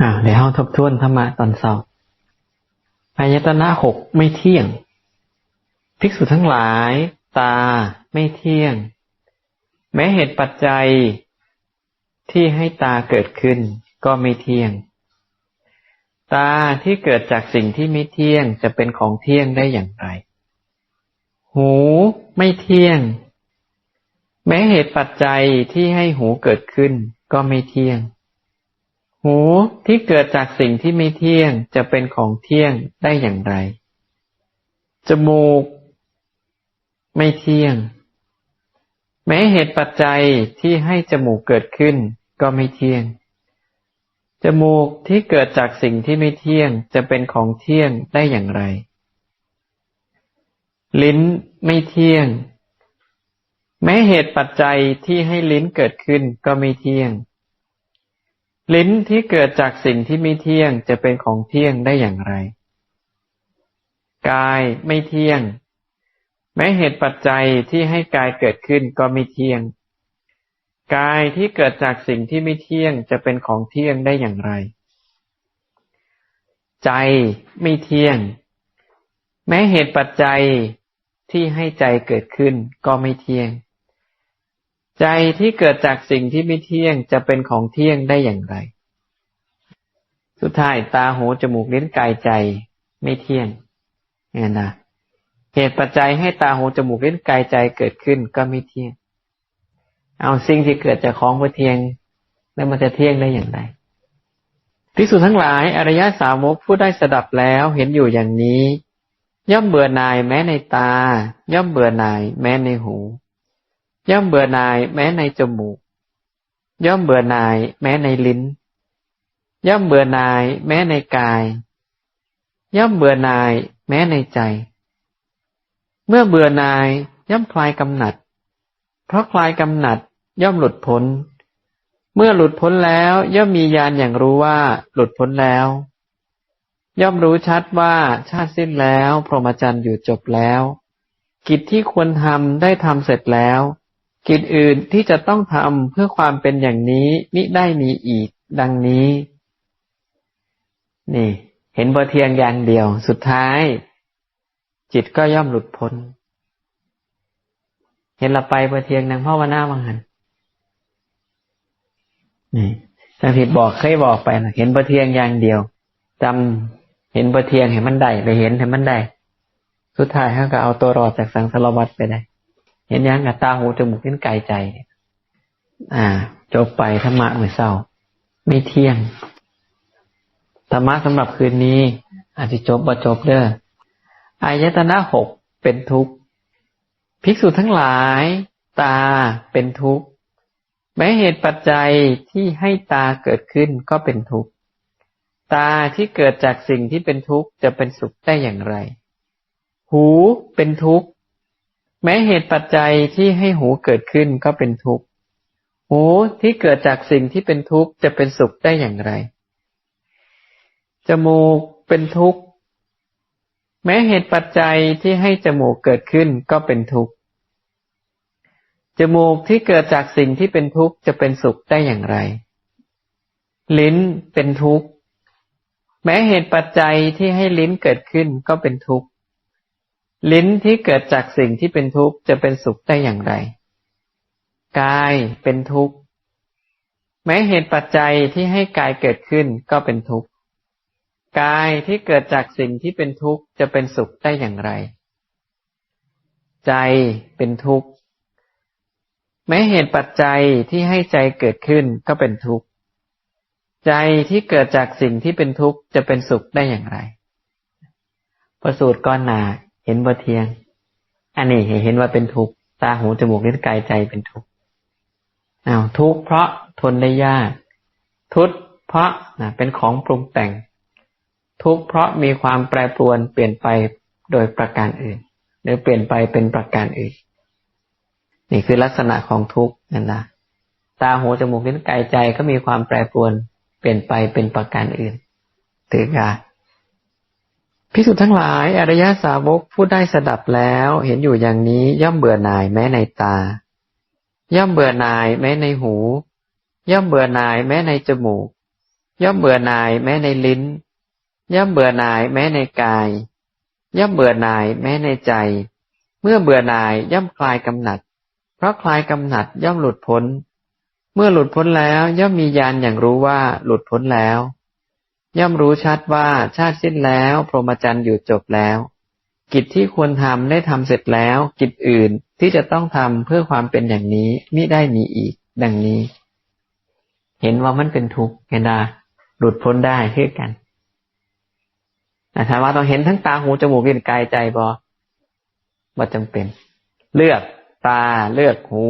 อ่าเดี๋ยวเราทบทวนธรรมะตอนเสาร์อายตนะหกไม่เที่ยง ภิกษุทั้งหลาย ตาไม่เที่ยง แม้เหตุปัจจัยที่ให้ตาเกิดขึ้นก็ไม่เที่ยง ตาที่เกิดจากสิ่งที่ไม่เที่ยงจะเป็นของเที่ยงได้อย่างไร หูไม่เที่ยง แม้เหตุปัจจัยที่ให้หูเกิดขึ้นก็ไม่เที่ยง หูที่เกิดจากสิ่งที่ไม่เที่ยงจะเป็นของเที่ยงได้อย่างไร จมูก ไม่เที่ยง แม้เหตุปัจจัยที่ให้จมูกเกิดขึ้นก็ไม่เที่ยง จมูกที่เกิดจากสิ่งที่ไม่เที่ยงจะเป็นของเที่ยงได้อย่างไร ลิ้นไม่เที่ยง แม้เหตุปัจจัยที่ให้ลิ้นเกิดขึ้นก็ไม่เที่ยง ลิ้นที่เกิดจากสิ่งที่ไม่เที่ยงจะเป็นของเที่ยงได้อย่างไร กายไม่เที่ยง แม้เหตุปัจจัยที่ให้กายเกิดขึ้นก็ไม่เที่ยง กายที่เกิดจากสิ่งที่ไม่เที่ยงจะเป็นของเที่ยงได้อย่างไร ใจไม่เที่ยง แม้เหตุปัจจัยที่ให้ใจเกิดขึ้นก็ไม่เที่ยง ใจที่เกิดจากสิ่งที่ไม่เที่ยงจะเป็นของเที่ยงได้อย่างไร สุดท้ายตาหูจมูกลิ้นกายใจไม่เที่ยงเนี่ยนะเหตุปัจจัยให้ตาหูจมูกลิ้นกายใจเกิดขึ้นก็ไม่เที่ยง เอาสิ่งที่เกิดจากของไม่เที่ยง แล้วมันจะเที่ยงได้อย่างไรพิสุทั้งหลายอริยสาวกผู้ได้สดับแล้วเห็นอยู่อย่างนี้ ย่อมเบื่อหน่ายแม้ในตา ย่อมเบื่อหน่ายแม้ในหู ย่อมเบื่อหน่ายแม้ในจมูก ย่อมเบื่อหน่ายแม้ในลิ้น ย่อมเบื่อหน่ายแม้ในกาย ย่อมเบื่อหน่ายแม้ในใจ เมื่อเบื่อหน่ายย่อมคลายกำหนัด เพราะคลายกำหนัดย่อมหลุดพ้น เมื่อหลุดพ้นแล้วย่อมมีญาณอย่างรู้ว่าหลุดพ้นแล้ว ย่อมรู้ชัดว่าชาติสิ้นแล้ว พรหมจรรย์อยู่จบแล้ว กิจที่ควรทำได้ทำเสร็จแล้ว กิจอื่นที่จะต้องทำเพื่อความเป็นอย่างนี้มิได้มีอีก ดังนี้ นี่ เห็นบทเทียงอย่างเดียว สุดท้าย จิตก็ย่อมหลุดพ้น เห็นละไปบทเทียงนางพ่อวนาวังหันนี่สังผิดบอกเคยบอกไปนะเห็นบทเทียงอย่างเดียวจำเห็นบทเทียงเห็นมันได้ไปเห็นเห็นมันได้ สุดท้ายเขาก็เอาตัวรอดจากสังสารวัฏไปได้ เห็นยังกับตาหูจมูกลิ้นกายใจ อ่า จบไปธรรมะเหมื่อเศร้า ไม่เที่ยง ธรรมะสำหรับคืนนี้ อาจจะจบบ่จบเด้ออายตนะหกเป็นทุกข์ภิกษุทั้งหลาย ตาเป็นทุกข์แม้เหตุปัจจัยที่ให้ตาเกิดขึ้นก็เป็นทุกข์ตาที่เกิดจากสิ่งที่เป็นทุกข์จะเป็นสุขได้อย่างไร หูเป็นทุกข์ แม้เหตุปัจจัยที่ให้หูเกิดขึ้นก็เป็นทุกข์ หูที่เกิดจากสิ่งที่เป็นทุกข์จะเป็นสุขได้อย่างไร จมูกเป็นทุกข์ แม้เหตุปัจจัยที่ให้จมูกเกิดขึ้นก็เป็นทุกข์ จมูกที่เกิดจากสิ่งที่เป็นทุกข์จะเป็นสุขได้อย่างไร ลิ้นเป็นทุกข์ แม้เหตุปัจจัยที่ให้ลิ้นเกิดขึ้นก็เป็นทุกข์ ลิ้นที่เกิดจากสิ่งที่เป็นทุกข์จะเป็นสุขได้อย่างไร กายเป็นทุกข์ แม้เหตุปัจจัยที่ให้กายเกิดขึ้นก็เป็นทุกข์ กายที่เกิดจากสิ่งที่เป็นทุกข์จะเป็นสุขได้อย่างไร ใจเป็นทุกข์ แม้เหตุปัจจัยที่ให้ใจเกิดขึ้นก็เป็นทุกข์ ใจที่เกิดจากสิ่งที่เป็นทุกข์จะเป็นสุขได้อย่างไร ประสูตรก้อนหนา ห็นบ่เทียง อันนี้เห็นว่าเป็นทุกข์ตาหูจมูกลิ้นกายใจเป็นทุกข์อ้าวทุกข์เพราะทนได้ยาก ทุกข์เพราะนะเป็นของปรุงแต่ง ทุกข์เพราะมีความแปรปรวนเปลี่ยนไปโดยประการอื่น หรือเปลี่ยนไปเป็นประการอื่น นี่คือลักษณะของทุกข์นั่นนะตาหูจมูกลิ้นกายใจก็มีความแปรปรวนเปลี่ยนไปเป็นประการอื่นถือกา พิสุทั้งหลาย อริยสาวกผู้ได้สดับแล้ว เห็นอยู่อย่างนี้ย่อมเบื่อหน่ายแม้ในตา ย่อมเบื่อหน่ายแม้ในหู ย่อมเบื่อหน่ายแม้ในจมูก ย่อมเบื่อหน่ายแม้ในลิ้น ย่อมเบื่อหน่ายแม้ในกาย ย่อมเบื่อหน่ายแม้ในใจ เมื่อเบื่อหน่ายย่อมคลายกำหนัด เพราะคลายกำหนัดย่อมหลุดพ้น เมื่อหลุดพ้นแล้วย่อมมีญาณอย่างรู้ว่าหลุดพ้นแล้ว ย่อมรู้ชัดว่าชาติสิ้นแล้ว พรหมจรรย์อยู่จบแล้ว กิจที่ควรทำได้ทำเสร็จแล้ว กิจอื่นที่จะต้องทำเพื่อความเป็นอย่างนี้มิได้มีอีก ดังนี้ เห็นว่ามันเป็นทุกข์เห็นดาหลุดพ้นได้เพื่อกันนะถามว่าต้องเห็นทั้งตาหูจมูกลิ้นกายใจบอบ่จำเป็น เลือกตาเลือกหู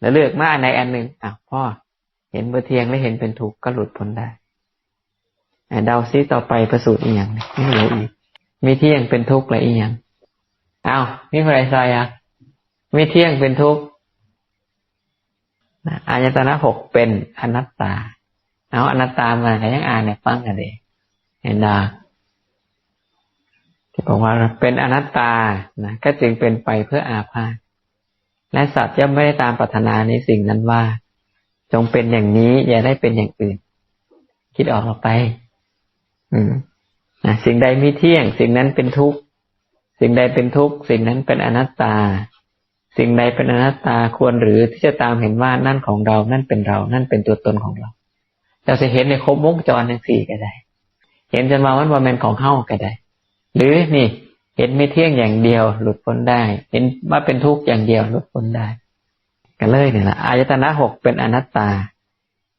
แล้วเลือกมาในอันหนึ่งอ้าวพ่อเห็นเบอร์เทียงและเห็นเป็นทุกข์ก็หลุดพ้นได้ เดาซิต่อไปประสูตรอีกอย่างไม่รู้อีกมีเที่ยงเป็นทุกข์อะไรอีกอย่างอ้าวนี่ใครใส่อะมีเที่ยงเป็นทุกข์อายตนะหกเป็นอนัตตา เอาอนัตตามาใครยังอ่านเนี่ยฟังกันเลยเห็นดาที่บอกว่าเป็นอนัตตานะก็จึงเป็นไปเพื่ออาภาธและสัตว์ย่อมไม่ได้ตามปรารถนาในสิ่งนั้นว่า จงเป็นอย่างนี้อย่าได้เป็นอย่างอื่น คิดออกออกไป อืมนะสิ่งใดไมีเที่ยง สิ่งนั้นเป็นทุกข์ สิ่งใดเป็นทุกข์ สิ่งนั้นเป็นอนัตตา สิ่งใดเป็นอนัตตาควรหรือที่จะตามเห็นว่านั่นของเรา นั่นเป็นเรา นั่นเป็นตัวตนของเรา เราจะเห็นในครบวงจรทั้งสี่ก็ได้ เห็นจนมาวันวันเป็นของเข้าก็ได้ หรือนี่ เห็นไม่เที่ยงอย่างเดียวหลุดพ้นได้ เห็นว่าเป็นทุกข์อย่างเดียวหลุดพ้นได้กันเลยเนี่ยละอายตนะหกเป็นอนัตตา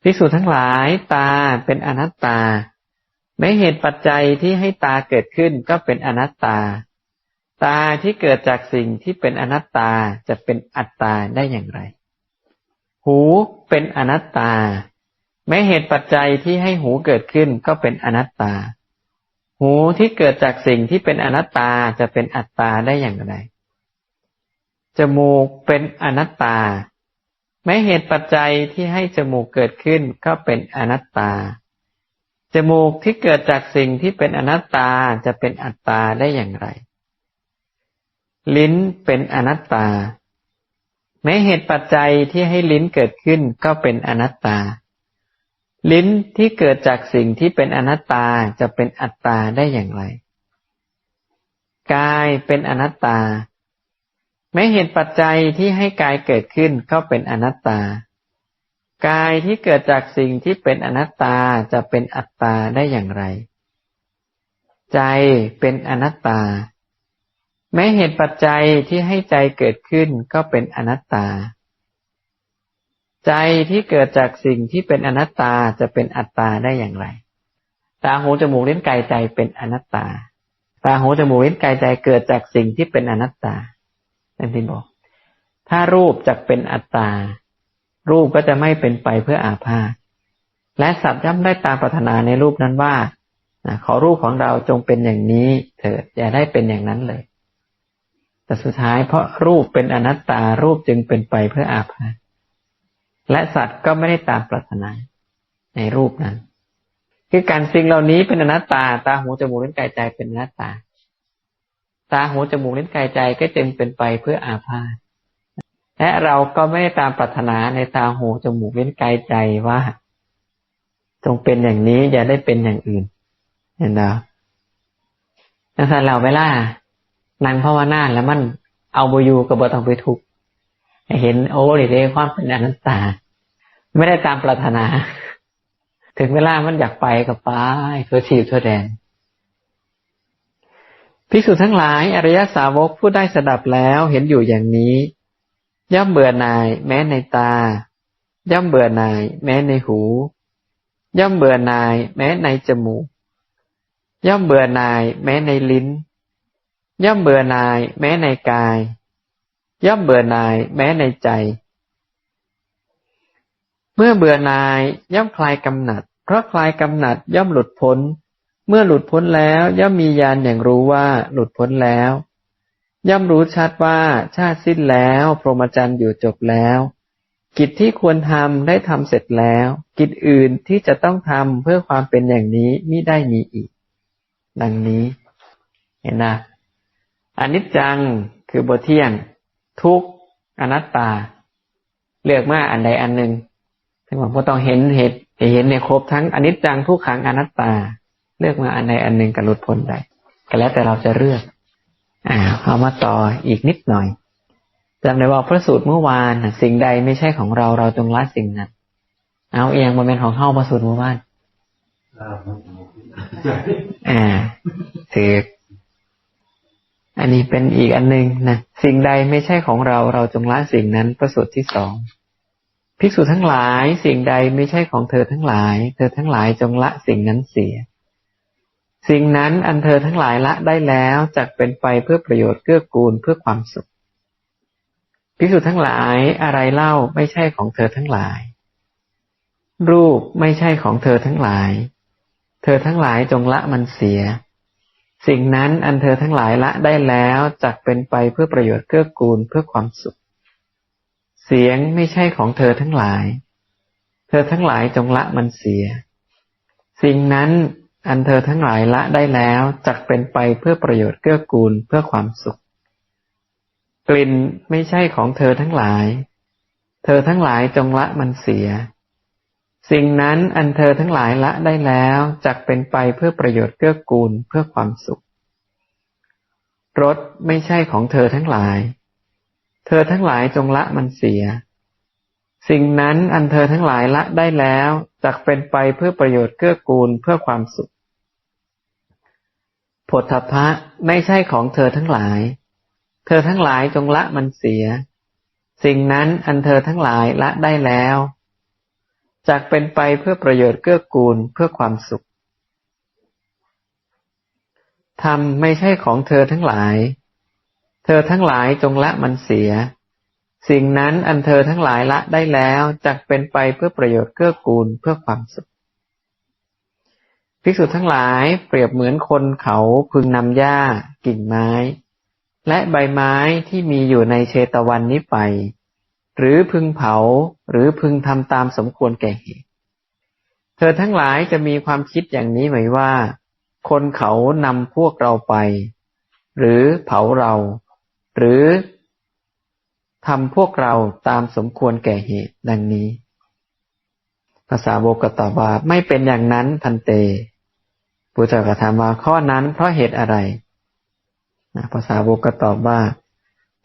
พิสูจน์ทั้งหลายตาเป็นอนัตตา ไม่เหตุปัจจัยที่ให้ตาเกิดขึ้นก็เป็นอนัตตา ตาที่เกิดจากสิ่งที่เป็นอนัตตาจะเป็นอัตตาได้อย่างไร หูเป็นอนัตตา แม้เหตุปัจจัยที่ให้หูเกิดขึ้นก็เป็นอนัตตา หูที่เกิดจากสิ่งที่เป็นอนัตตาจะเป็นอัตตาได้อย่างไร จมูกเป็นอนัตตา แม้เหตุปัจจัยที่ให้จมูกเกิดขึ้นก็เป็นอนัตตา จมูกที่เกิดจากสิ่งที่เป็นอนัตตาจะเป็นอัตตาได้อย่างไร ลิ้นเป็นอนัตตา แม้เหตุปัจจัยที่ให้ลิ้นเกิดขึ้นก็เป็นอนัตตา ลิ้นที่เกิดจากสิ่งที่เป็นอนัตตาจะเป็นอัตตาได้อย่างไร กายเป็นอนัตตา แม้เหตุปัจจัยที่ให้กายเกิดขึ้นก็เป็นอนัตตา กายที่เกิดจากสิ่งที่เป็นอนัตตาจะเป็นอัตตาได้อย่างไร ใจเป็นอนัตตา แม้เหตุปัจจัยที่ให้ใจเกิดขึ้นก็เป็นอนัตตา ใจที่เกิดจากสิ่งที่เป็นอนัตตาจะเป็นอัตตาได้อย่างไร ตาหูจมูกลิ้นกายใจเป็นอนัตตา ตาหูจมูกลิ้นกายใจเกิดจากสิ่งที่เป็นอนัตตานั่นที่บอก ถ้ารูปจะเป็นอัตตา รูปก็จะไม่เป็นไปเพื่ออาภาธและสัตว์ย่อมได้ตามปรารถนาในรูปนั้นว่าขอรูปของเราจงเป็นอย่างนี้ เถิดอย่าได้เป็นอย่างนั้นเลย แต่สุดท้ายเพราะรูปเป็นอนัตตารูปจึงเป็นไปเพื่ออาภาธและสัตว์ก็ไม่ได้ตามปรารถนาในรูปนั้น คือการสิ่งเหล่านี้เป็นอนัตตา ตาหูจมูกลิ้นกายใจเป็นอนัตตา ตาหูจมูกลิ้นกายใจก็จึงเป็นไปเพื่ออาภาธ และเราก็ไม่ได้ตามปรารถนาในตาหูจมูกเว้นกายใจว่า จงเป็นอย่างนี้อย่าได้เป็นอย่างอื่น เห็นไหมนั่นเราเวลานางภาวนาแล้วมันเอาบอยู่กับบต้องไปทุกเห็นโอ้ดีเลยความเป็นอนัตตา ไม่ได้ตามปรารถนา ถึงเวลามันอยากไปกับไปเพื่อชีพเพื่อแดนพิสูจน์ทั้งหลาย อริยสาวกผู้ได้สดับแล้วเห็นอยู่อย่างนี้ ย่อมเบื่อหน่าย แม้ในตา ย่อมเบื่อหน่าย แม้ในหู ย่อมเบื่อหน่าย แม้ในจมูก ย่อมเบื่อหน่าย แม้ในลิ้น ย่อมเบื่อหน่าย แม้ในกาย ย่อมเบื่อหน่าย แม้ในใจ เมื่อเบื่อหน่ายย่อมคลายกำหนัด เพราะคลายกำหนัดย่อมหลุดพ้น เมื่อหลุดพ้นแล้วย่อมมีญาณอย่างรู้ว่าหลุดพ้นแล้ว ย่อมรู้ชัดว่าชาติสิ้นแล้ว พรหมจรรย์อยู่จบแล้ว กิจที่ควรทำได้ทำเสร็จแล้ว กิจอื่นที่จะต้องทำเพื่อความเป็นอย่างนี้มิได้มีอีก ดังนี้ เห็นนะอนิจจังคือบทเที่ยง ทุกอนัตตา เลือกมาอันใดอันหนึ่งถึงว่าต้องเห็นเหตุเห็นในครบทั้งอนิจจังทุกขังอนัตตา เลือกมาอันใดอันหนึ่งกับหลุดพ้นได้ก็แล้วแต่เราจะเลือก อ่าเอามาต่ออีกนิดหน่อยจำได้ว่าพระสูตรเมื่อวานน่ะสิ่งใดไม่ใช่ของเราเราจงละสิ่งนั้น เอาเองมันเป็นของเข้าพระสูตรเมื่อวานอ่าถืออันนี้เป็นอีกอันหนึ่งนะสิ่งใดไม่ใช่ของเราเราจงละสิ่งนั้น ประสูตรที่สองภิกษุทั้งหลาย สิ่งใดไม่ใช่ของเธอทั้งหลาย เธอทั้งหลายจงละสิ่งนั้นเสีย สิ่งนั้นอันเธอทั้งหลายละได้แล้วจักเป็นไปเพื่อประโยชน์เกื้อกูลเพื่อความสุขภิกษุทั้งหลายอะไรเล่าไม่ใช่ของเธอทั้งหลาย รูปไม่ใช่ของเธอทั้งหลาย เธอทั้งหลายจงละมันเสีย สิ่งนั้นอันเธอทั้งหลายละได้แล้วจักเป็นไปเพื่อประโยชน์เกื้อกูลเพื่อความสุข เสียงไม่ใช่ของเธอทั้งหลาย เธอทั้งหลายจงละมันเสีย สิ่งนั้น อันเธอทั้งหลายละได้แล้วจักเป็นไปเพื่อประโยชน์เกื้อกูลเพื่อความสุข กลิ่นไม่ใช่ของเธอทั้งหลาย เธอทั้งหลายจงละมันเสีย สิ่งนั้นอันเธอทั้งหลายละได้แล้วจักเป็นไปเพื่อประโยชน์เกื้อกูลเพื่อความสุขรถไม่ใช่ของเธอทั้งหลาย เธอทั้งหลายจงละมันเสีย สิ่งนั้นอันเธอทั้งหลายละได้แล้วจักเป็นไปเพื่อประโยชน์เกื้อกูลเพื่อความสุข ผลทพะไม่ใช่ของเธอทั้งหลาย เธอทั้งหลายจงละมันเสีย สิ่งนั้นอันเธอทั้งหลายละได้แล้วจากเป็นไปเพื่อประโยชน์เกื้อกูลเพื่อความสุขธรรมไม่ใช่ของเธอทั้งหลาย เธอทั้งหลายจงละมันเสีย สิ่งนั้นอันเธอทั้งหลายละได้แล้วจักเป็นไปเพื่อประโยชน์เกื้อกูลเพื่อความสุข ภิกษุทั้งหลายเปรียบเหมือนคนเขาพึงนำหญ้า กิ่งไม้ และใบไม้ที่มีอยู่ในเชตวันนี้ไป หรือพึงเผาหรือพึงทำตามสมควรแก่เหตุ เธอทั้งหลายจะมีความคิดอย่างนี้ไหมว่า คนเขานำพวกเราไป หรือเผาเรา หรือทำพวกเราตามสมควรแก่เหตุดังนี้ ภาษาโบกตอบว่าไม่เป็นอย่างนั้นพันเต ปุจจกถามว่าข้อนั้นเพราะเหตุอะไรภาษาโบกตอบว่า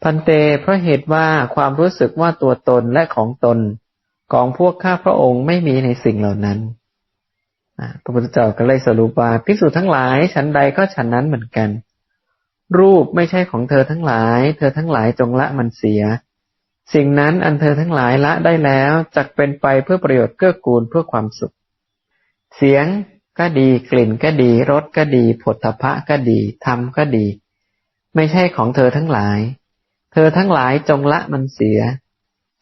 พันเต เพราะเหตุว่าความรู้สึกว่าตัวตนและของตนของพวกข้าพระองค์ไม่มีในสิ่งเหล่านั้นพระพุทธเจ้าก็เลยสรุปว่าภิกษุทั้งหลายฉันใดก็ฉันนั้นเหมือนกัน รูปไม่ใช่ของเธอทั้งหลาย เธอทั้งหลายจงละมันเสีย สิ่งนั้นอันเธอทั้งหลายละได้แล้วจักเป็นไปเพื่อประโยชน์เกื้อกูลเพื่อความสุข เสียง ก็ดี กลิ่นก็ดี รสก็ดีผลทพะก็ดีธรรมก็ดี ไม่ใช่ของเธอทั้งหลาย เธอทั้งหลายจงละมันเสีย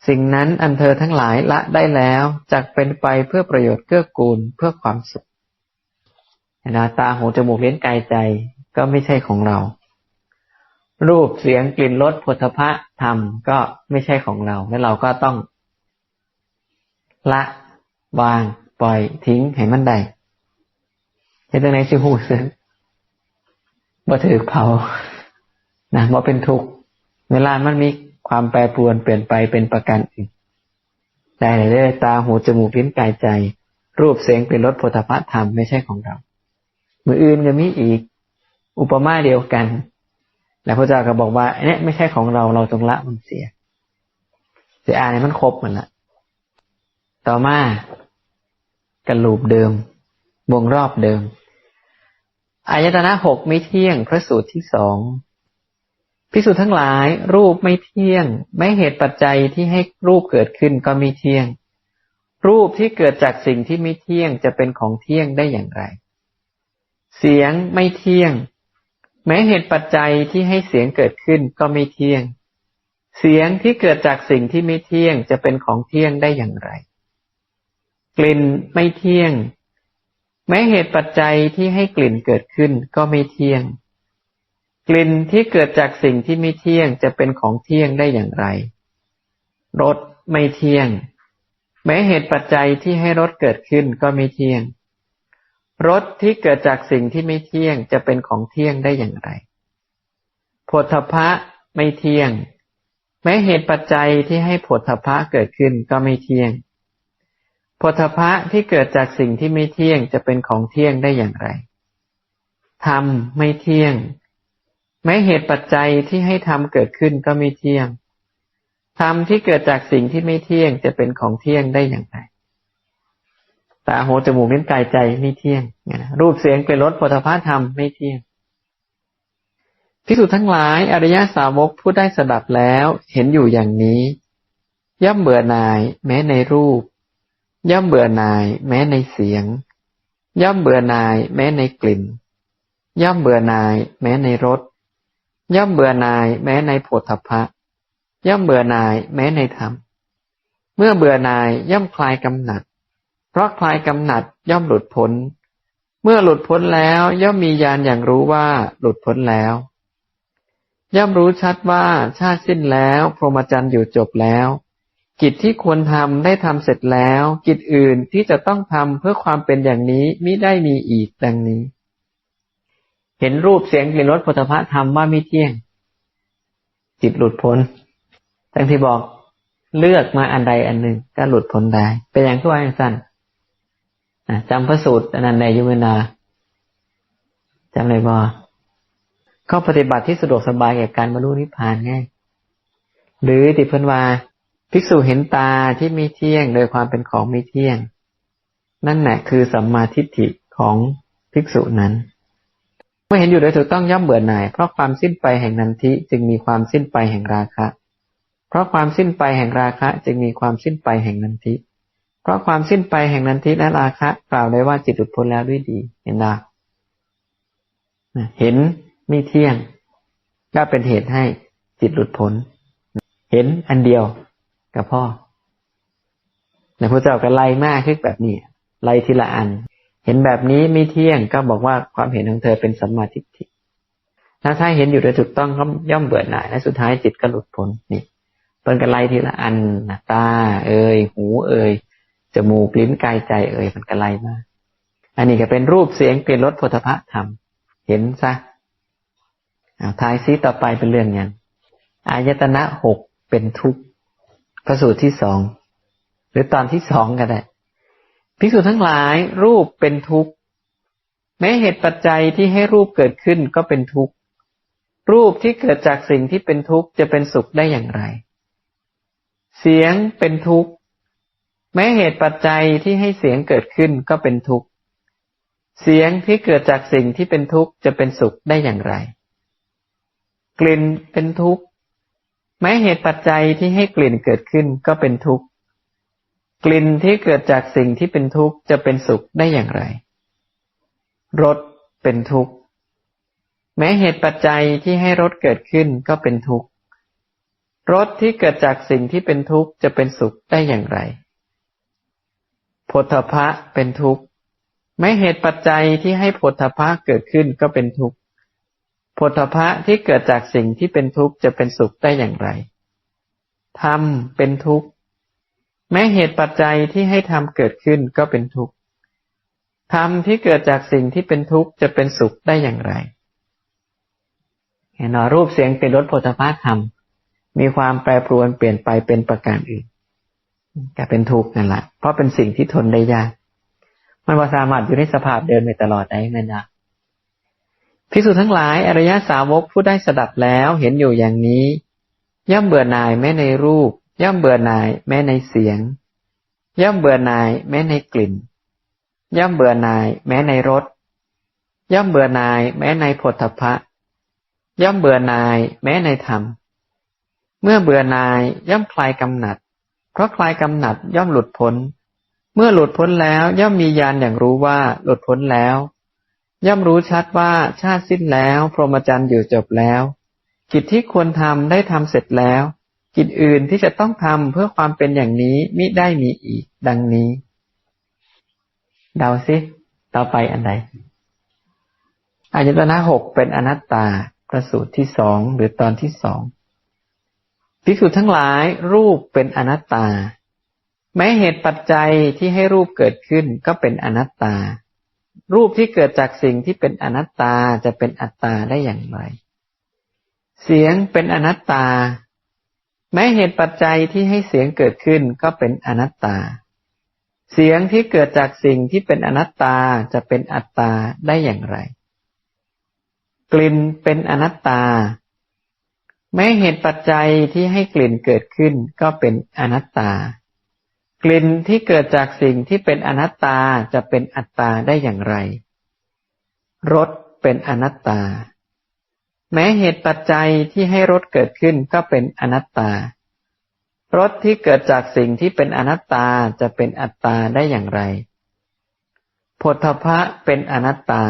สิ่งนั้นอันเธอทั้งหลายละได้แล้วจักเป็นไปเพื่อประโยชน์เกื้อกูลเพื่อความสุขนาตาหูจมูกเลี้ยงกายใจก็ไม่ใช่ของเรา รูปเสียงกลิ่นรสผลทพะธรรมก็ไม่ใช่ของเรา แล้วเราก็ต้อง ละ วาง ปล่อยทิ้งให้มันได้ จะตรงไหนสิหูเสือบ่ถือเผานะบ่เป็นทุกข์เวลามันมีความแปรปรวนเปลี่ยนไปเป็นประการอื่นแต่เรื่อตาหูจมูกลิ้นกายใจ รูปเสียงเป็นรสโพธพะธรรมไม่ใช่ของเรามืออื่นก็มีอีก อุปมาเดียวกัน แล้วพระเจ้าก็บอกว่าเนี่ยไม่ใช่ของเราเราจงละมันเสียเสียอ่านมันครบหมดละต่อมากันลูปเดิม วงรอบเดิม อายตนะหกไม่เที่ยง พระสูตรที่สองพิสูจน์ทั้งหลาย รูปไม่เที่ยง ไม่เหตุปัจจัยที่ให้รูปเกิดขึ้นก็ไม่เที่ยง รูปที่เกิดจากสิ่งที่ไม่เที่ยงจะเป็นของเที่ยงได้อย่างไร เสียงไม่เที่ยง แม้เหตุปัจจัยที่ให้เสียงเกิดขึ้นก็ไม่เที่ยง เสียงที่เกิดจากสิ่งที่ไม่เที่ยงจะเป็นของเที่ยงได้อย่างไร กลิ่นไม่เที่ยง แม้เหตุปัจจัยที่ให้กลิ่นเกิดขึ้นก็ไม่เที่ยง กลิ่นที่เกิดจากสิ่งที่ไม่เที่ยงจะเป็นของเที่ยงได้อย่างไร รสไม่เที่ยง แม้เหตุปัจจัยที่ให้รสเกิดขึ้นก็ไม่เที่ยง รสที่เกิดจากสิ่งที่ไม่เที่ยงจะเป็นของเที่ยงได้อย่างไรผลทพะไม่เที่ยง แม้เหตุปัจจัยที่ให้ผลทพะเกิดขึ้นก็ไม่เที่ยง โพธพะที่เกิดจากสิ่งที่ไม่เที่ยงจะเป็นของเที่ยงได้อย่างไรธรรมไม่เที่ยง แม้เหตุปัจจัยที่ให้ธรรมเกิดขึ้นก็ไม่เที่ยงธรรมที่เกิดจากสิ่งที่ไม่เที่ยงจะเป็นของเที่ยงได้อย่างไร ตาหูจมูกลิ้นกายใจไม่เที่ยง รูปเสียงเป็นรสโพธพะธรรมไม่เที่ยงพิสุทั้งหลายอริยสาวกผู้ได้สดับแล้วเห็นอยู่อย่างนี้ ย่อมเบื่อหน่าย แม้ในรูป ย่อมเบื่อหน่ายแม้ในเสียง ย่อมเบื่อหน่ายแม้ในกลิ่น ย่อมเบื่อหน่ายแม้ในรส ย่อมเบื่อหน่ายแม้ในโผฏฐะย่อมเบื่อหน่ายแม้ในธรรม เมื่อเบื่อหน่ายย่อมคลายกำหนัด เพราะคลายกำหนัดย่อมหลุดพ้น เมื่อหลุดพ้นแล้วย่อมมีญาณอย่างรู้ว่าหลุดพ้นแล้ว ย่อมรู้ชัดว่าชาติสิ้นแล้ว พรหมจรรย์อยู่จบแล้ว กิจที่ควรทำได้ทำเสร็จแล้ว กิจอื่นที่จะต้องทำเพื่อความเป็นอย่างนี้มิได้มีอีกดังนี้ เห็นรูปเสียงกลิ่นรสพุทธะธรรมว่าไม่เที่ยง จิตหลุดพ้นทั้งที่บอกเลือกมาอันใดอันหนึ่งก็หลุดพ้นได้ เป็นอย่างที่ว่าอย่างสั้นจำพระสูตรอนันต์ในยุเวนาจำเลยบ่ข้อปฏิบัติที่สะดวกสบายแก่การบรรลุนิพพานง่ายหรือติพันวา ภิกษุเห็นตาที่ม่เที่ยง โดยความเป็นของม่เที่ยง นั่นแหละคือสัมมาทิฏฐิของภิกษุนั้น เมื่อเห็นอยู่โดยถูกต้องย่อมเบื่อหน่าย เพราะความสิ้นไปแห่งนันทิจึงมีความสิ้นไปแห่งราคะ เพราะความสิ้นไปแห่งราคะ จึงมีความสิ้นไปแห่งนันทิ เพราะความสิ้นไปแห่งนันทิและราคะ กล่าวได้ว่าจิตหลุดพ้นแล้วด้วยดี เห็นไหมเห็นไม่เที่ยง ก็เป็นเหตุให้จิตหลุดพ้น เห็นอันเดียว กับพ่อแต่พระเจ้าก็ไล่มากขึ้นแบบนี้ ไล่ทีละอัน เห็นแบบนี้ไม่เที่ยงก็บอกว่าความเห็นของเธอเป็นสัมมาทิฏฐิแล้วถ้าเห็นอยู่โดยถูกต้องก็ย่อมเบื่อหน่ายและสุดท้ายจิตก็หลุดพ้นนี่เป็นกันไล่ทีละอันตา เอ่ยหูเอ่ยจมูกลิ้นกายใจเอ่ยมันก็ไล่มากอันนี้ก็เป็นรูปเสียงเปลี่ยนรสโพธพะธรรม เห็นซะทายซีต่อไปเป็นเรื่องยังอายตนะหกเป็นทุกข์ ระสูตรที่สอง หรือตอนที่สองก็ได้ภิกษุทั้งหลายรูปเป็นทุกข์ แม้เหตุปัจจัยที่ให้รูปเกิดขึ้นก็เป็นทุกข์ รูปที่เกิดจากสิ่งที่เป็นทุกข์จะเป็นสุขได้อย่างไร เสียงเป็นทุกข์ แม้เหตุปัจจัยที่ให้เสียงเกิดขึ้นก็เป็นทุกข์ เสียงที่เกิดจากสิ่งที่เป็นทุกข์จะเป็นสุขได้อย่างไร กลิ่นเป็นทุกข์ แม้เหตุปัจจัยที่ให้กลิ่นเกิดขึ้นก็เป็นทุกข์ กลิ่นที่เกิดจากสิ่งที่เป็นทุกข์จะเป็นสุขได้อย่างไร รสเป็นทุกข์ แม้เหตุปัจจัยที่ให้รสเกิดขึ้นก็เป็นทุกข์ รสที่เกิดจากสิ่งที่เป็นทุกข์จะเป็นสุขได้อย่างไรโพธพะเป็นทุกข์ แม้เหตุปัจจัยที่ให้โพธพะเกิดขึ้นก็เป็นทุกข์ ผลพะที่เกิดจากสิ่งที่เป็นทุกข์จะเป็นสุขได้อย่างไรธรรมเป็นทุกข์ แม้เหตุปัจจัยที่ให้ธรรมเกิดขึ้นก็เป็นทุกข์ธรรมที่เกิดจากสิ่งที่เป็นทุกข์จะเป็นสุขได้อย่างไรเห็นหนอรูปเสียงเป็นรสโพธพะธรรม มีความแปรปรวนเปลี่ยนไปเป็นประการอื่นก็เป็นทุกข์นั่นแหละเพราะเป็นสิ่งที่ทนได้ยาก มันว่าสามารถอยู่ในสภาพเดิมไปตลอดได้ไหมนะ พิสุทั้งหลายอริยสาวกผู้ได้สดับแล้วเห็นอยู่อย่างนี้ ย่อมเบื่อหน่ายแม้ในรูป ย่อมเบื่อหน่ายแม้ในเสียง ย่อมเบื่อหน่ายแม้ในกลิ่น ย่อมเบื่อหน่ายแม้ในรสย่อมเบื่อหน่ายแม้ในผลทพะ ย่อมเบื่อหน่ายแม้ในธรรม เมื่อเบื่อหน่ายย่อมคลายกำหนัด เพราะคลายกำหนัดย่อมหลุดพ้น เมื่อหลุดพ้นแล้วย่อมมีญาณอย่างรู้ว่าหลุดพ้นแล้ว ย่อมรู้ชัดว่าชาติสิ้นแล้ว พรหมจรรย์อยู่จบแล้ว กิจที่ควรทำได้ทำเสร็จแล้ว กิจอื่นที่จะต้องทำเพื่อความเป็นอย่างนี้มิได้มีอีก ดังนี้ เดาสิต่อไปอันใดอายตนะหกเป็นอนัตตาประสูตรที่สองหรือตอนที่สองภิกษุทั้งหลายรูปเป็นอนัตตา แม้เหตุปัจจัยที่ให้รูปเกิดขึ้นก็เป็นอนัตตา รูปที่เกิดจากสิ่งที่เป็นอนัตตาจะเป็นอัตตาได้อย่างไร เสียงเป็นอนัตตา แม้เหตุปัจจัยที่ให้เสียงเกิดขึ้นก็เป็นอนัตตา เสียงที่เกิดจากสิ่งที่เป็นอนัตตาจะเป็นอัตตาได้อย่างไร กลิ่นเป็นอนัตตา แม้เหตุปัจจัยที่ให้กลิ่นเกิดขึ้นก็เป็นอนัตตา กลิ่นที่เกิดจากสิ่งที่เป็นอนัตตาจะเป็นอัตตาได้อย่างไร รสเป็นอนัตตา แม้เหตุปัจจัยที่ให้รสเกิดขึ้นก็เป็นอนัตตารสที่เกิดจากสิ่งที่เป็นอนัตตาจะเป็นอัตตาได้อย่างไรผลทพะเป็นอนัตตา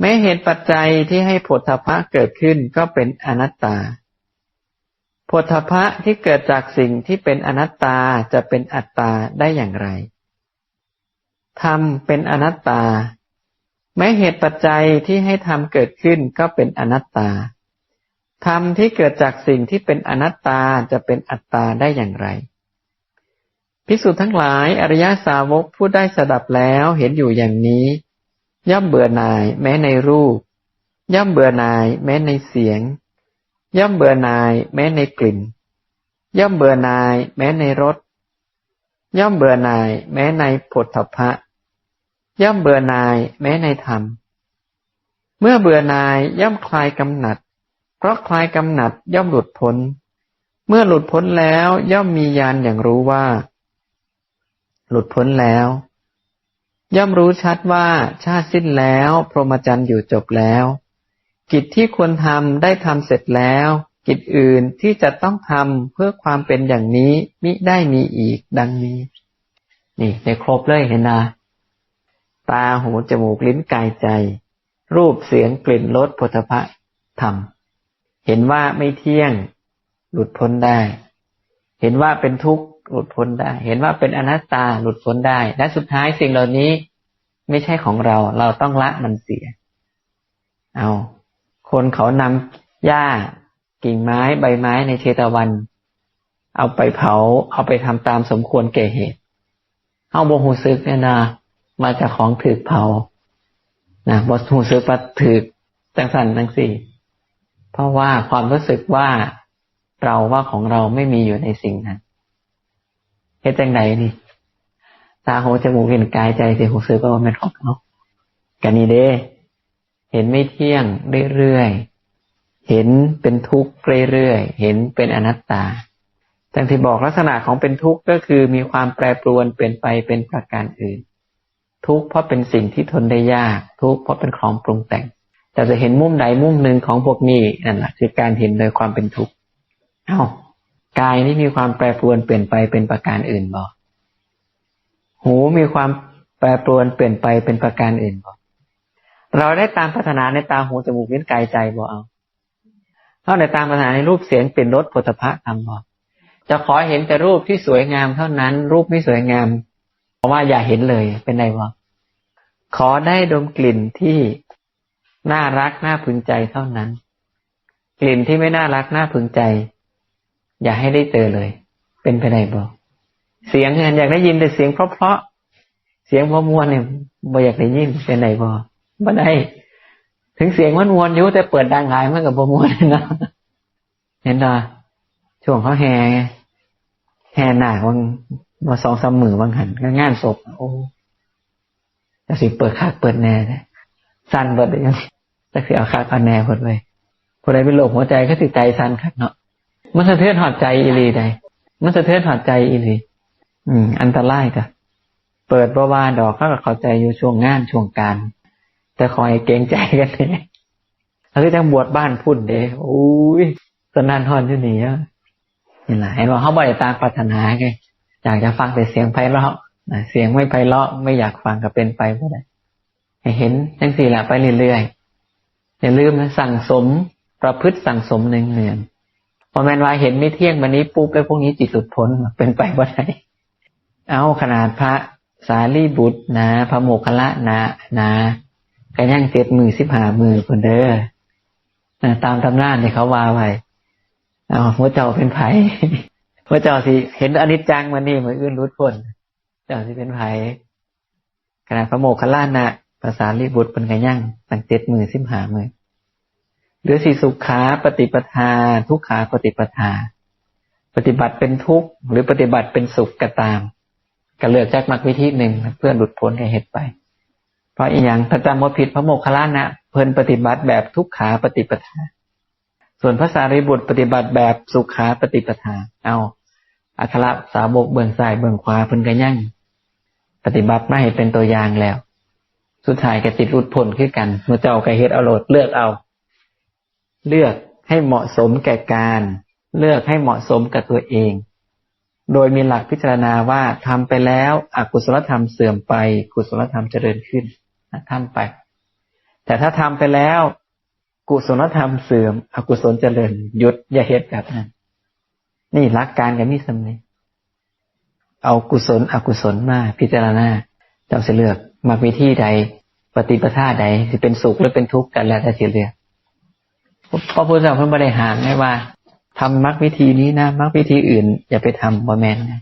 แม้เหตุปัจจัยที่ให้ผลทพะเกิดขึ้นก็เป็นอนัตตา ผลทพะที่เกิดจากสิ่งที่เป็นอนัตตาจะเป็นอัตตาได้อย่างไร ธรรมเป็นอนัตตา แม้เหตุปัจจัยที่ให้ธรรมเกิดขึ้นก็เป็นอนัตตา ธรรมที่เกิดจากสิ่งที่เป็นอนัตตาจะเป็นอัตตาได้อย่างไร พิสูจน์ทั้งหลายอริยสาวกผู้ได้สดับแล้วเห็นอยู่อย่างนี้ ย่อมเบื่อหน่ายแม้ในรูป ย่อมเบื่อหน่ายแม้ในเสียง ย่อมเบื่อหน่ายแม้ในกลิ่น ย่อมเบื่อหน่ายแม้ในรส ย่อมเบื่อหน่ายแม้ในผลทพะ ย่อมเบื่อหน่ายแม้ในธรรม เมื่อเบื่อหน่ายย่อมคลายกำหนัด เพราะคลายกำหนัดย่อมหลุดพ้น เมื่อหลุดพ้นแล้วย่อมมีญาณอย่างรู้ว่า หลุดพ้นแล้ว ย่อมรู้ชัดว่าชาติสิ้นแล้ว พรหมจรรย์อยู่จบแล้ว กิจที่ควรทำได้ทำเสร็จแล้ว กิจอื่นที่จะต้องทำเพื่อความเป็นอย่างนี้มิได้มีอีกดังนี้ นี่ในครบเลยเห็นนะตาหูจมูกลิ้นกายใจ รูปเสียงกลิ่นรสผลิตภัณฑ์ธรรม เห็นว่าไม่เที่ยง หลุดพ้นได้ เห็นว่าเป็นทุกข์หลุดพ้นได้ เห็นว่าเป็นอนัตตาหลุดพ้นได้ และสุดท้ายสิ่งเหล่านี้ ไม่ใช่ของเรา เราต้องละมันเสีย เอา คนเขานำหญ้ากิ่งไม้ใบไม้ในเชตวัน เอาไปเผา เอาไปทำตามสมควรแก่เหตุเอาบหูซึกเนี่ยนะมาจากของถือเผานะบหูซึกปัดถือจังสันจังสี่ เพราะว่าความรู้สึกว่าเราว่าของเราไม่มีอยู่ในสิ่งนั้นเหตุจังไหนนี่ตาหูจมูกเห็นกายใจเสียหูซื้อก็ว่าเป็นของเขากันนี้เด้ เห็นไม่เที่ยงเรื่อยๆ เห็นเป็นทุกข์เรื่อยๆ เห็นเป็นอนัตตาจังที่บอกลักษณะของเป็นทุกข์ก็คือมีความแปรปรวนเปลี่ยนไปเป็นประการอื่น ทุกข์เพราะเป็นสิ่งที่ทนได้ยาก ทุกข์เพราะเป็นของปรุงแต่ง แต่จะเห็นมุมใดมุมหนึ่งของพวกนี้นั่นแหละคือการเห็นโดยความเป็นทุกข์ เอ้ากายนี่มีความแปรปรวนเปลี่ยนไปเป็นประการอื่นบ่หูมีความแปรปรวนเปลี่ยนไปเป็นประการอื่นบ่ เราได้ตามพัฒนาในตาหูจมูกลิ้นกายใจบ่เอาเราในตามพัฒนาในรูปเสียงเป็นรสผลิภัณฑ์ทำบ่จะขอเห็นแต่รูปที่สวยงามเท่านั้น รูปไม่สวยงาม เพราะว่าอย่าเห็นเลยเป็นไรบ่ขอได้ดมกลิ่นที่น่ารักน่าพึงใจเท่านั้น กลิ่นที่ไม่น่ารักน่าพึงใจ อย่าให้ได้เจอเลย เป็นไปได้บอเสียงเงินอยากได้ยินแต่เสียงเพราะๆเสียงพอมวนเนี่ยบ่อยากได้ยินเป็นไรบอ บ่ได้ถึงเสียงมันวนอยู่แต่เปิดดังหายมันกับพอมวนนะเห็นดะช่วงเขาแห่แห่หนาวังมาสองสามมือวังหันงานศพโอ้จะสิเปิดคากเปิดแน่เลยสั้นเบิดยังจักสิเอาคาคะแนนหมดเลยผู้ใดเป็นโรคหัวใจก็สิใจสั้นครับเนาะมันสะเทือนหอดใจอีลีได้มันสะเทือนหอดใจอีลีอืม อันตรายจ้ะเปิดบาวาดอกเขาก็เข้าใจอยู่ช่วงงานช่วงการ แต่คอยเกรงใจกันเนี่ยแล้วก็จังบวชบ้านพุ่นเด้โอ้ยสนันทอนที่นี่อะนี่แหละเห็นว่าเขาบ่อยตามปรารถนาไงอยากจะฟังแต่เสียงไพเราะเสียงไม่ไพเราะไม่อยากฟังก็เป็นไปก็ได้เห็นจังสี่ละไปเรื่อยๆอย่าลืมนะสั่งสม ประพฤติสั่งสมหนึ่งเนือนพอแมนวายเห็นไม่เที่ยงวันนี้ปุ๊บแล้วพวกนี้จิตหลุดพ้นเป็นไปว่าไงเอาขนาดพระสารีบุตรนะพระโมคคัลละนะนะ กระย่างเจ็ดมือสิบหามือคนเด้อตามตำนานเนี่ยเขาว่าไว้เอาพระเจ้าเป็นไผ่พระเจ้าสิเห็นอนิจจังมันนี่เหมือนอื่นรุดพ้นเจ้าสิเป็นไผ่ขนาดพระโมคคัลลานะภาษาลิบุตรเป็นไงยั่งตั้งเจ็ดมือสิบหามือหรือสีสุขาปฏิปทา ทุกขาปฏิปทา ปฏิบัติเป็นทุกข์หรือปฏิบัติเป็นสุขก็ตามก็เลือกจากมักวิธีหนึ่งเพื่อหลุดพ้นให้เหตุไป เพราะอีกอย่างพระจำว่าผิดพระโมคคัลลานะเพิ่นปฏิบัติแบบทุกขาปฏิปทา ส่วนพระสารีบุตรปฏิบัติแบบสุขาปฏิปทา เอาอัคระสาวกเบื้องซ้ายเบื้องขวาเพิ่นก็ยั่งปฏิบัติไมาให้เป็นตัวอย่างแล้ว สุดท้ายก็ติดรุดพ้นขึ้นกันเมื่อเจ้าก็เฮ็ดเอาโหลดเลือกเอา เลือกให้เหมาะสมแก่การ เลือกให้เหมาะสมกับตัวเอง โดยมีหลักพิจารณาว่าทำไปแล้วอกุศลธรรมเสื่อมไปกุศลธรรมเจริญขึ้น ทำไป แต่ถ้าทำไปแล้ว กุศลธรรมเสื่อม อกุศลเจริญหยุดอย่าเหตุแบบนั้นนี่หลักการกับมิสมนี้เอากุศลอกุศลมาพิจารณาเจ้าจะเลือกมาวิธีใด ปฏิปทาใดจะเป็นสุขหรือเป็นทุกข์กันแล้วแต่จะเลือกพระพุทธเจ้าเพิ่งบริหารไม่ว่าทำมรรควิธีนี้นะมรรควิธีอื่น อย่าไปทำบอแมนนะ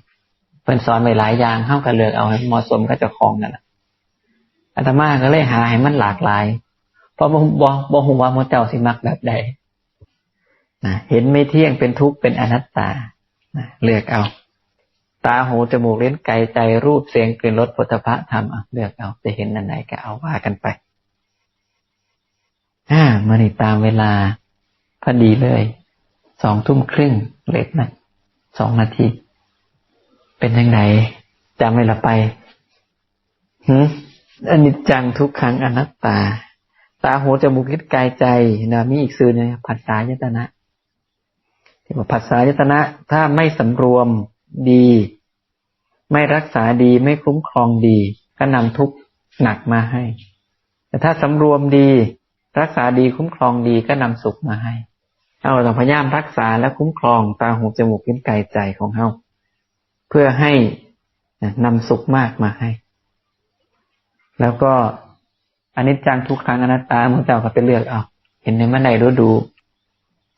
เพิ่นสอนไว้หลายอย่างเข้ากันเลือกเอาให้เหมาะสมก็จะคลองกันละ อาตมาก็เลยหาให้มันหลากหลาย เพราะบ่บ่บ่ฮู้ว่าโมเจ้าสิมักแบบใดนะเห็นไม่เที่ยงเป็นทุกข์เป็นอนัตตานะเลือกเอา ตาหูจมูกเล่นไกลใจรูปเสียงกลิ่นรสพุทธะธรรมเลือกเอาจะเห็นอันไหนก็เอาว่ากันไปอ่ามานี่ตามเวลาพอดีเลยสองทุ่มครึ่งเล็กนะสองนาที เป็นยังไงจำไม่ละไปหืม อนิจจังทุกครั้งอนัตตา ตาหูจมูกคิดกายใจนะมีอีกสื่อนึงผัสสายตนะที่ว่าผัสสายตนะ ถ้าไม่สำรวมดี ไม่รักษาดีไม่คุ้มครองดี ก็นำทุกข์หนักมาให้ แต่ถ้าสำรวมดี รักษาดีคุ้มครองดีก็นำสุขมาให้เอาต้องพยายามรักษาและคุ้มครองตาหูจมูกลิ้นกายใจของเฮาเพื่อให้นำสุขมากมาให้ แล้วก็อนนี้จังทุกครั้งอนัตตาเมื่อเจ้าก็ไปเลือกเอาเห็นในเมันไหนดูดู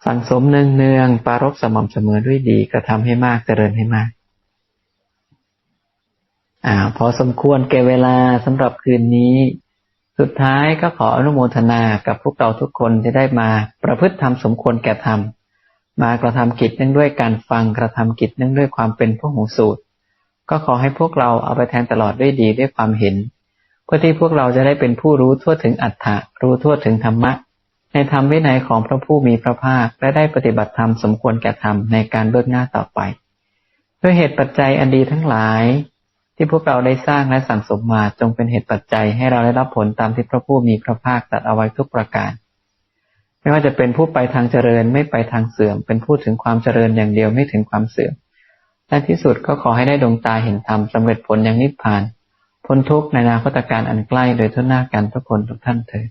สังสมเนืองเนืองปารกสม่ำเสมอด้วยดีกระทำให้มากเจริญให้มาก อ่า พอสมควรแก่เวลาสำหรับคืนนี้ สุดท้ายก็ขออนุโมทนากับพวกเราทุกคนที่ได้มาประพฤติธรรมสมควรแก่ธรรมมากระทำกิจเนื่องด้วยการฟังกระทำกิจเนื่องด้วยความเป็นผู้หูสูตร ก็ขอให้พวกเราเอาไปแทนตลอดด้วยดีด้วยความเห็น เพื่อที่พวกเราจะได้เป็นผู้รู้ทั่วถึงอัตถะรู้ทั่วถึงธรรมะ ในธรรมวินัยของพระผู้มีพระภาคและได้ปฏิบัติธรรมสมควรแก่ธรรมในการเบื้องหน้าต่อไปด้วยเหตุปัจจัยอันดีทั้งหลาย ที่พวกเราได้สร้างและสั่งสมมาจงเป็นเหตุปัจจัยให้เราได้รับผลตามที่พระผู้มีพระภาคตรัสเอาไว้ทุกประการ ไม่ว่าจะเป็นผู้ไปทางเจริญไม่ไปทางเสื่อม เป็นผู้ถึงความเจริญอย่างเดียวไม่ถึงความเสื่อมและที่สุดก็ขอให้ได้ดวงตาเห็นธรรมสำเร็จผลอย่างนิพพาน พ้นทุกข์ในอนาคตการอันใกล้โดยทุกหน้ากันทุกคนทุกท่านเถิด